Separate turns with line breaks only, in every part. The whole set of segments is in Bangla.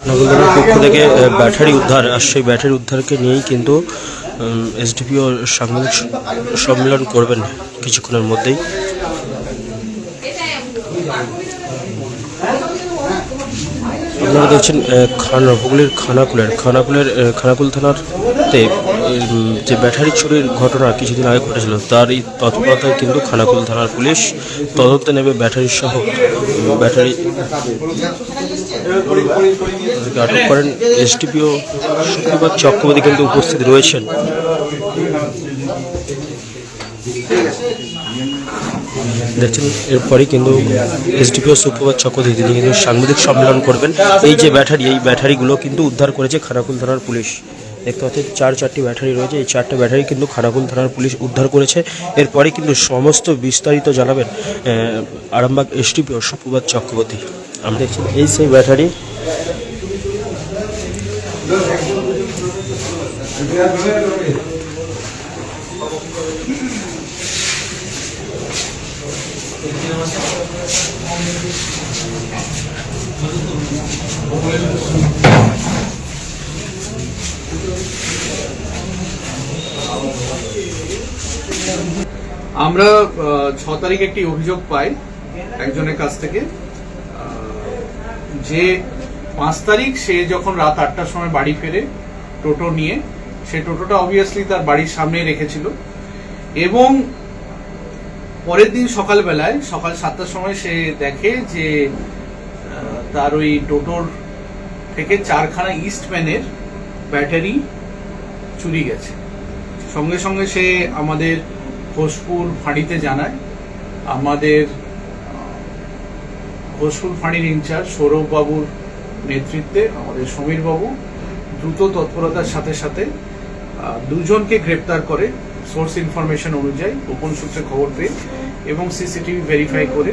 খানাগুলোর পক্ষ থেকে ব্যাটারি উদ্ধার আর সেই ব্যাটারি উদ্ধারকে নিয়েই কিন্তু এসডিপিও সাংবাদিক সম্মেলন করবেন কিছুক্ষণের মধ্যেই। আপনারা দেখছেন খানা, হুগলির খানাকুলের। খানাকুলের খানাকুল থানাতে যে ব্যাটারি চুরির ঘটনা কিছুদিন আগে ঘটেছিল, তারই তৎপরতায় কিন্তু খানাকুল থানার পুলিশ তদন্তে নেবে ব্যাটারি সহ ব্যাটারি আটক করেন। এসডিপিও শুক্রবার চক্রবর্তী কিন্তু উপস্থিত রয়েছেন। দেখছেন, এরপরেই কিন্তু এসডিপিও সুপ্রভাত চক্রবর্তী, তিনি কিন্তু সাংবাদিক সম্মেলন করবেন। এই যে ব্যাটারি, এই ব্যাটারিগুলো কিন্তু উদ্ধার করেছে খানাকুল থানার পুলিশ। দেখতে পাচ্ছেন, চার চারটি ব্যাটারি রয়েছে, এই চারটে ব্যাটারি কিন্তু খানাকুল থানার পুলিশ উদ্ধার করেছে। এরপরে কিন্তু সমস্ত বিস্তারিত জানাবেন আরামবাগ এসডিপিও সুপ্রভাত চক্রবর্তী। আমরা দেখছি, এই সেই ব্যাটারি।
আমরা ছ তারিখ একটি অভিযোগ পাই একজনের কাছ থেকে। যে পাঁচ তারিখ সে যখন রাত আটটার সময় বাড়ি ফেরে টোটো নিয়ে, সে টোটোটা অবভিয়াসলি তার বাড়ির সামনে রেখেছিল। এবং পরের দিন সকালবেলায়, সকাল সাতটার সময় সে দেখে যে তার ওই টোটোর থেকে চারখানা ইস্টম্যানের ব্যাটারি চুরি গেছে। সঙ্গে সঙ্গে সে আমাদের ঘোষপুর ফাঁড়িতে জানায়। আমাদের ঘোষপুর ফাঁড়ির ইনচার্জ সৌরভবাবুর নেতৃত্বে আমাদের সমীরবাবু দ্রুত তৎপরতার সাথে সাথে দুজনকে গ্রেপ্তার করে সোর্স ইনফরমেশন অনুযায়ী গোপন সূত্রে খবর পেয়ে এবং সিসিটিভি ভেরিফাই করে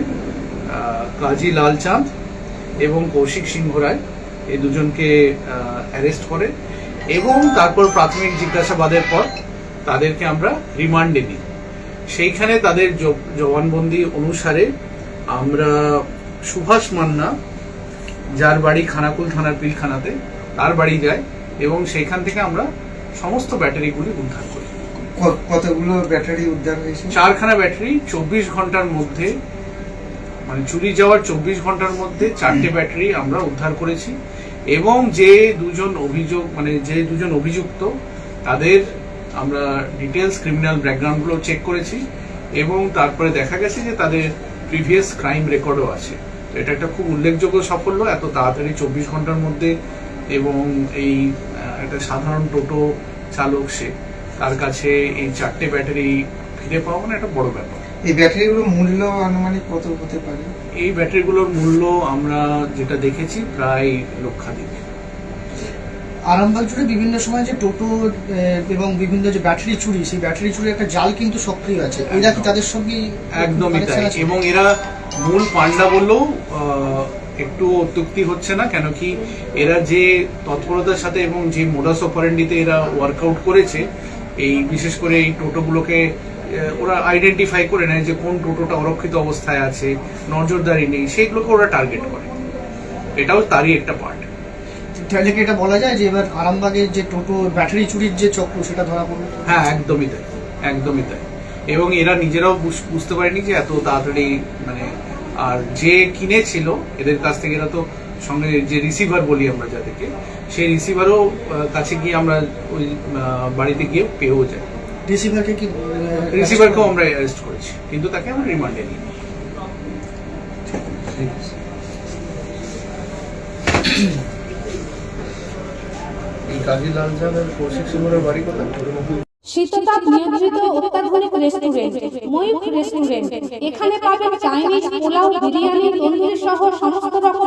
কাজী লালচাঁদ এবং কৌশিক সিংহ রায় এই দুজনকে অ্যারেস্ট করে এবং তারপর প্রাথমিক জিজ্ঞাসাবাদের পর তাদেরকে আমরা রিমান্ডে নিই। সেইখানে তাদের জবানবন্দি অনুসারে আমরা সুভাষ মান্না, যার বাড়ি খানাকুল থানার পিলখানাতে, তার বাড়ি যায় এবং সেইখান থেকে আমরা সমস্ত ব্যাটারিগুলি উদ্ধার করি।
কতগুলো ব্যাটারি উদ্ধার হয়েছে?
চারখানা ব্যাটারি, চব্বিশ ঘণ্টার মধ্যে মানে চুরি যাওয়ার চব্বিশ ঘণ্টার মধ্যে চারটে ব্যাটারি আমরা উদ্ধার করেছি। এবং যে দুজন অভিযোগ মানে যে দুজন অভিযুক্ত, তাদের আমরা ডিটেলস ক্রিমিনাল ব্যাকগ্রাউন্ডগুলো চেক করেছি এবং তারপরে দেখা গেছে যে তাদের প্রিভিয়াস ক্রাইম রেকর্ডও আছে। এটা একটা খুব উল্লেখযোগ্য সাফল্য, এত তাড়াতাড়ি চব্বিশ ঘণ্টার মধ্যে এবং এই একটা সাধারণ টোটো চালক সে তার কাছে এই চারটে ব্যাটারি ফিরে পাওয়া মানে একটা বড় ব্যাপার।
এই ব্যাটারিগুলোর মূল্য আনুমানিক কত হতে পারে?
এই ব্যাটারিগুলোর মূল্য আমরা যেটা দেখেছি প্রায় লক্ষাধিক।
আরামবাগ জুড়ে বিভিন্ন সময় যে টোটো এবং বিভিন্ন যে ব্যাটারি চুরি সেই ব্যাটারি চুরির একটা জাল কিন্তু সক্রিয় আছে। এরা কি তাদের সঙ্গে
একদমই তাই। এবং এরা মূল পান্ডা বললেও আহ, একটু অত্যুক্তি হচ্ছে না কেন কি এরা যে তৎপরতার সাথে এবং যে মোডাস অপারেন্ডিতে এরা ওয়ার্কআউট করেছে এই বিশেষ করে এই টোটোগুলোকে ওরা আইডেন্টিফাই করে নেয় যে কোন টোটোটা অরক্ষিত অবস্থায় আছে নজরদারি নেই সেইগুলোকে ওরা টার্গেট করে। এটাও তারই একটা পার্ট
তাহলে কি এটা বলা যায় যে এবার আরামবাগের যে টোটো ব্যাটারি চুরির যে চক্র সেটা ধরা পড়বে
হ্যাঁ একদমই তাই একদমই তাই। এবং এরা নিজেরাও বুঝ- বুঝতে পারেনি যে এত তাড়াতাড়ি মানে আর যে কিনেছিল এদের কাছ থেকে এরা তো সঙ্গে যে রিসিভার বলি আমরা যাদেরকে সেই রিসিভারও কাছে গিয়ে আমরা ওই বাড়িতে গিয়ে পেয়েও যাই।
রিসিভারকে কি
রিসিভারকেও আমরা অ্যারেস্ট করেছি কিন্তু তাকে আমরা রিমান্ডে নিই।
কাজী লালচাঁদের কৌশিক সিংহের বাড়ি কোথায়?
শীততাপ নিয়ন্ত্রিত অত্যাধুনিক রেস্টুরেন্ট ময়ূখ রেস্টুরেন্ট এখানে পাবেন চাইনিজ পোলাও বিরিয়ানি তন্দুরি সহ সমস্ত রকম